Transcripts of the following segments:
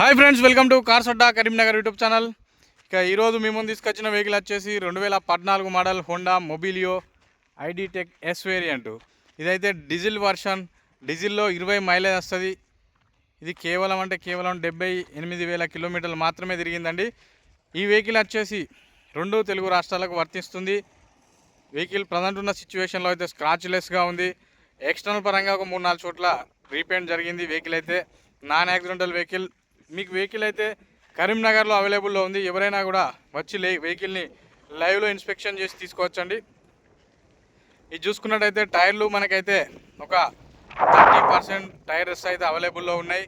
Hi friends welcome to car Sodda Karimnagar YouTube channel. ఇక ఈరోజు మీ ముందు తీసుకొచ్చిన వెహికల్ వచ్చేసి రెండు వేల పద్నాలుగు model Honda Mobilio iDTEC S variant ఇదైతే డీజిల్ వర్షన్ డీజిల్లో ఇరవై మైలేజ్ వస్తుంది. ఇది కేవలం అంటే కేవలం డెబ్బై ఎనిమిది వేల కిలోమీటర్లు మాత్రమే తిరిగిందండి. ఈ వెహికల్ వచ్చేసి రెండు తెలుగు రాష్ట్రాలకు వర్తిస్తుంది. వెహికల్ ప్రజెంట్ ఉన్న సిచ్యువేషన్లో అయితే స్క్రాచ్లెస్గా ఉంది. ఎక్స్టర్నల్ పరంగా ఒక మూడు నాలుగు చోట్ల రీపెయింట్ జరిగింది వెహికల్ అయితే. నాన్ యాక్సిడెంటల్ వెహికల్ మీకు వెహికల్ అయితే కరీంనగర్లో అవైలబుల్లో ఉంది. ఎవరైనా కూడా వచ్చి లే వెహికల్ని లైవ్లో ఇన్స్పెక్షన్ చేసి తీసుకోవచ్చండి. ఇది చూసుకున్నట్టయితే టైర్లు మనకైతే ఒక థర్టీ పర్సెంట్ టైర్స్ అయితే అవైలబుల్లో ఉన్నాయి.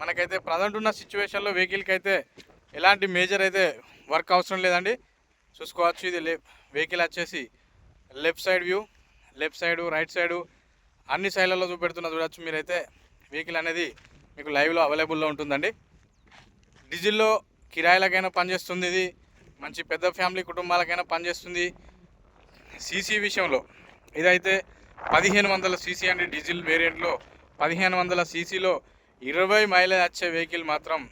మనకైతే ప్రజెంట్ ఉన్న సిచ్యువేషన్లో వెహికల్కి అయితే ఎలాంటి మేజర్ అయితే వర్క్ అవసరం లేదండి. చూసుకోవచ్చు ఇది లే వెహికల్ వచ్చేసి left side view left side right side అన్ని సైడ్లలో చూపెడుతున్న చూడొచ్చు మీరైతే. వెహికల్ అనేది మీకు లైవ్లో అవైలబుల్లో ఉంటుందండి. డీజిల్లో కిరాయిలకైనా పనిచేస్తుంది ఇది. మంచి పెద్ద ఫ్యామిలీ కుటుంబాలకైనా పనిచేస్తుంది. సీసీ విషయంలో ఇదైతే పదిహేను వందల సీసీ అండి డీజిల్ వేరియంట్లో. పదిహేను వందల సీసీలో ఇరవై మైలేజ్ వచ్చే వెహికల్ మాత్రం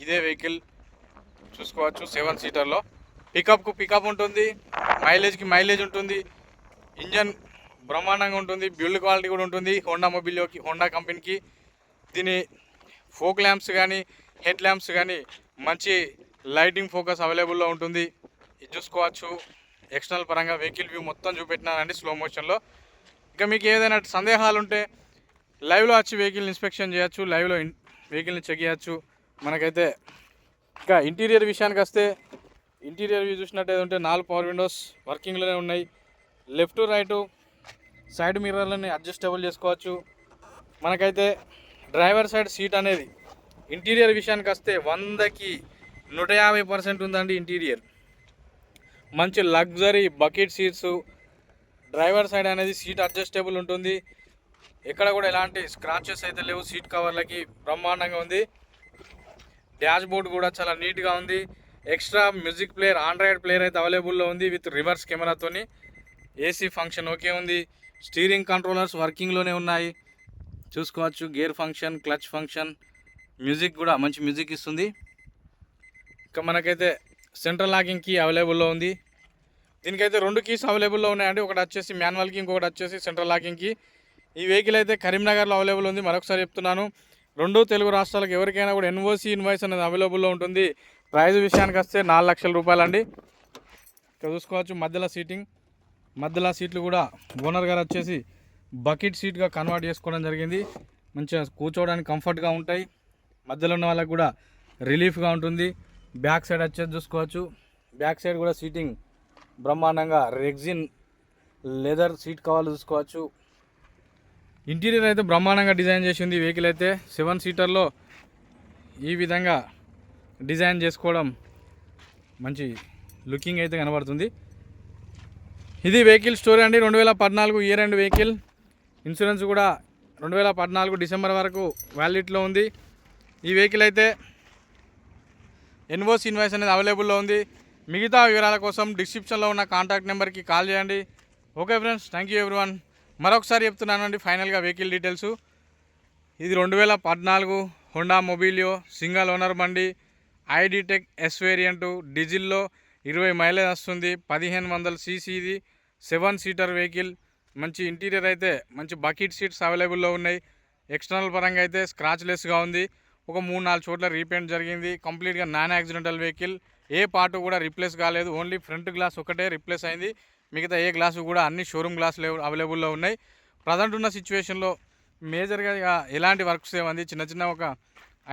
ఇదే వెహికల్. చూసుకోవచ్చు సెవెన్ సీటర్లో. పికప్కు పికప్ ఉంటుంది. మైలేజ్కి మైలేజ్ ఉంటుంది. ఇంజన్ బ్రహ్మాండంగా ఉంటుంది. బిల్డ్ క్వాలిటీ కూడా ఉంటుంది. హోండా మొబిలియోకి హోండా కంపెనీకి. దీని ఫోక్ ల్యాంప్స్ కానీ హెడ్ ల్యాంప్స్ కానీ మంచి లైటింగ్ ఫోకస్ అవైలబుల్లో ఉంటుంది. ఇది చూసుకోవచ్చు. ఎక్స్టర్నల్ పరంగా వెహికల్ వ్యూ మొత్తం చూపెట్టినానండి స్లో మోషన్లో ఇంకా మీకు ఏదైనా సందేహాలు ఉంటే లైవ్లో వచ్చి వెహికల్ ఇన్స్పెక్షన్ చేయొచ్చు లైవ్లో వెహికల్ని చెక్ చేయొచ్చు. మనకైతే ఇంకా ఇంటీరియర్ విషయానికి వస్తే ఇంటీరియర్ వ్యూ చూసినట్టయితే ఉంటే నాలుగు పవర్ విండోస్ వర్కింగ్లోనే ఉన్నాయి. లెఫ్ట్ రైటు సైడ్ మిర్రర్లని అడ్జస్టబుల్ చేసుకోవచ్చు. మనకైతే డ్రైవర్ సైడ్ సీట్ అనేది ఇంటీరియర్ విషయానికి వస్తే వందకి నూట యాభై పర్సెంట్ ఉందండి ఇంటీరియర్. మంచి luxury bucket seats driver side అనేది సీట్ అడ్జస్టబుల్ ఉంటుంది. ఎక్కడ కూడా ఎలాంటి స్క్రాచెస్ అయితే లేవు. సీట్ కవర్లకి బ్రహ్మాండంగా ఉంది. డాష్ బోర్డ్ కూడా చాలా నీట్గా ఉంది. Extra music player Android player అయితే అవైలబుల్లో ఉంది విత్ రివర్స్ కెమెరాతోని. ఏసీ ఫంక్షన్ ఓకే ఉంది. స్టీరింగ్ కంట్రోలర్స్ వర్కింగ్లోనే ఉన్నాయి. చూసుకోవచ్చు. Gear function clutch function music కూడా మంచి మ్యూజిక్ ఇస్తుంది. ఇంకా మనకైతే సెంట్రల్ లాకింగ్ కీ అవైలబుల్లో ఉంది. దీనికైతే రెండు కీస్ అవైలబుల్లో ఉన్నాయండి. ఒకటి వచ్చేసి మాన్యువల్ కీ ఇంకొకటి వచ్చేసి సెంట్రల్ లాకింగ్ కీ. ఈ వెహికల్ అయితే కరీంనగర్లో అవైలబుల్ ఉంది. మరొకసారి చెప్తున్నాను. రెండు తెలుగు రాష్ట్రాలకు ఎవరికైనా కూడా ఎన్ఓసి ఇన్వాయిస్ అనేది అవైలబుల్లో ఉంటుంది. ప్రైజ్ విషయానికి వస్తే నాలుగు లక్షల రూపాయలండి ఇక్కడ చూసుకోవచ్చు. మధ్యలో సీటింగ్. మధ్యలో సీట్లు కూడా ఓనర్ గారు వచ్చేసి బకెట్ సీట్గా కన్వర్ట్ చేసుకోవడం జరిగింది. మంచిగా కూర్చోవడానికి కంఫర్ట్గా ఉంటాయి. మధ్యలో ఉన్న వాళ్ళకి కూడా రిలీఫ్గా ఉంటుంది. బ్యాక్ సైడ్ వచ్చేది చూసుకోవచ్చు. బ్యాక్ సైడ్ కూడా సీటింగ్ బ్రహ్మాండంగా రెగ్జిన్ లెదర్ సీట్ కావాలి చూసుకోవచ్చు. ఇంటీరియర్ అయితే బ్రహ్మాండంగా డిజైన్ చేసింది వెహికల్ అయితే. సెవెన్ సీటర్లో ఈ విధంగా డిజైన్ చేసుకోవడం మంచి లుకింగ్ అయితే కనబడుతుంది. ఇది వెహికల్ స్టోరీ అండి. రెండు వేల పద్నాలుగు ఇయర్ అండ్ వెహికల్ ఇన్సూరెన్స్ కూడా రెండు వేల పద్నాలుగు డిసెంబర్ వరకు వ్యాలిడిటీలో ఉంది. ఈ వెహికల్ అయితే ఎన్వోస్ ఇన్వాయిస్ అనేది అవైలబుల్లో ఉంది. మిగతా వివరాల కోసం డిస్క్రిప్షన్లో ఉన్న కాంటాక్ట్ నెంబర్కి కాల్ చేయండి. Okay friends thank you everyone. మరొకసారి చెప్తున్నానండి ఫైనల్గా వెహికల్ డీటెయిల్స్. ఇది రెండు వేల పద్నాలుగు హోండా మొబిలియో సింగల్ ఓనర్ బండి ఐడిటెక్ ఎస్ వేరియంటు డీజిల్లో ఇరవై మైలేజ్ వస్తుంది. పదిహేను వందల సీసీది సెవెన్ సీటర్ వెహికల్ మంచి ఇంటీరియర్ అయితే మంచి బకెట్ సీట్స్ అవైలబుల్లో ఉన్నాయి. ఎక్స్టర్నల్ పరంగా అయితే స్క్రాచ్ లెస్గా ఉంది. ఒక మూడు నాలుగు చోట్ల రీపెయింట్ జరిగింది. కంప్లీట్గా నాన్ యాక్సిడెంటల్ వెహికల్ ఏ పార్ట్ కూడా రిప్లేస్ కాలేదు. ఓన్లీ ఫ్రంట్ గ్లాస్ ఒకటే రిప్లేస్ అయింది. మిగతా ఏ గ్లాసు కూడా అన్ని షోరూమ్ గ్లాసులు అవైలబుల్లో ఉన్నాయి. ప్రజెంట్ ఉన్న సిచ్యువేషన్లో మేజర్గా ఎలాంటి వర్క్స్ ఏమంది చిన్న చిన్న ఒక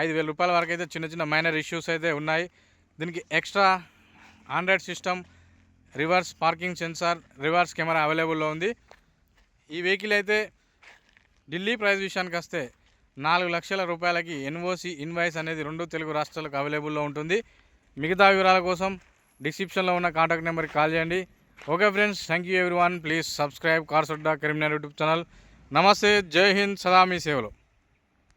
ఐదు వేల రూపాయల వరకు అయితే చిన్న చిన్న మైనర్ ఇష్యూస్ అయితే ఉన్నాయి. దీనికి extra Android system reverse parking sensor reverse camera అవైలబుల్లో ఉంది. ఈ వెహికల్ అయితే ఢిల్లీ ప్రైస్ విషయానికి వస్తే నాలుగు లక్షల రూపాయలకి ఎన్ఓసి ఇన్వాయిస్ అనేది రెండు తెలుగు రాష్ట్రాలకు అవైలబుల్లో ఉంటుంది. మిగతా వివరాల కోసం డిస్క్రిప్షన్లో ఉన్న కాంటాక్ట్ నెంబర్కి కాల్ చేయండి. Okay friends thank you everyone please subscribe కార్సొడ్డా Karimnagar YouTube channel. నమస్తే జై హింద్ సదా మీ సేవలో.